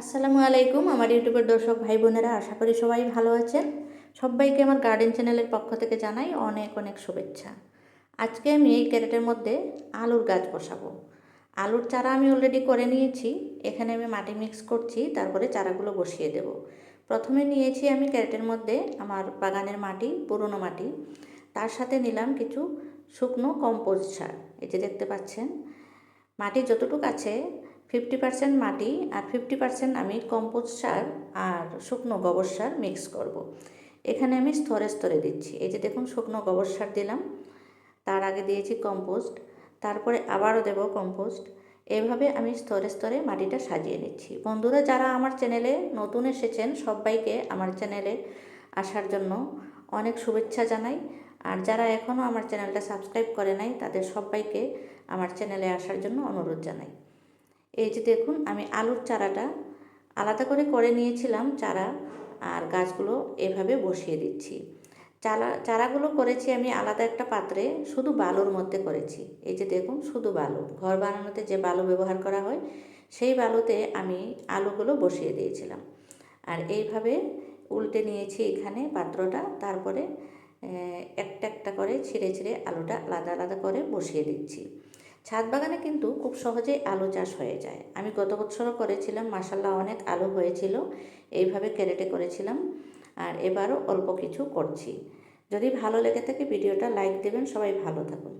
আসসালামু আলাইকুম, আমার ইউটিউবের দর্শক ভাই বোনেরা, আশা করি সবাই ভালো আছেন। সবাইকে আমার গার্ডেন চ্যানেলের পক্ষ থেকে জানাই অনেক অনেক শুভেচ্ছা। আজকে আমি এই ক্যারেটের মধ্যে আলুর গাছ বসাবো। আলুর চারা আমি অলরেডি করে নিয়েছি, এখানে আমি মাটি মিক্স করছি, তারপরে চারাগুলো বসিয়ে দেব। প্রথমে নিয়েছি আমি ক্যারেটের মধ্যে আমার বাগানের মাটি, পুরনো মাটি। তার সাথে নিলাম কিছু শুকনো কম্পোজ সার। এই যে দেখতে পাচ্ছেন, মাটি যতটুকু আছে ফিফটি পার্সেন্ট মাটি আর ফিফটি পার্সেন্ট আমি কম্পোস্ট সার আর শুকনো গোবর সার মিক্স করব। এখানে আমি স্তরে স্তরে দিচ্ছি। এই যে দেখুন, শুকনো গোবর সার দিলাম। তার আগে দিয়েছি কম্পোস্ট। তারপরে আবারও দেব কম্পোস্ট। এভাবে আমি স্তরে স্তরে মাটিটা সাজিয়ে নিচ্ছি। বন্ধুরা, যারা আমার চ্যানেলে নতুন এসেছেন, সবাইকে আমার চ্যানেলে আসার জন্য অনেক শুভেচ্ছা জানাই। আর যারা এখনও আমার চ্যানেলটা সাবস্ক্রাইব করে নাই, তাদের সবাইকে আমার চ্যানেলে আসার জন্য অনুরোধ জানাই। এই যে দেখুন, আমি আলুর চারাটা আলাদা করে করে নিয়েছিলাম চারা আর গাছগুলো এভাবে বসিয়ে দিচ্ছি। চারা চারাগুলো করেছি আমি আলাদা একটা পাত্রে, শুধু বালুর মধ্যে করেছি। এই যে দেখুন, শুধু বালু। ঘর বানানোতে যে বালু ব্যবহার করা হয়, সেই বালুতে আমি আলুগুলো বসিয়ে দিয়েছিলাম। আর এইভাবে উল্টে নিয়েছি এখানে পাত্রটা, তারপরে একটা একটা করে ছিঁড়ে ছিঁড়ে আলুটা আলাদা আলাদা করে বসিয়ে দিচ্ছি। ছাদ বাগানে কিন্তু খুব সহজেই আলু চাষ হয়ে যায়। আমি গত বছরও করেছিলাম মাসাল্লাহ অনেক আলু হয়েছিল, এইভাবে ক্যারেটে করেছিলাম আর এবারও অল্প কিছু করছি। যদি ভালো লেগে থাকে ভিডিওটা, লাইক দেবেন, সবাই ভালো থাকুন।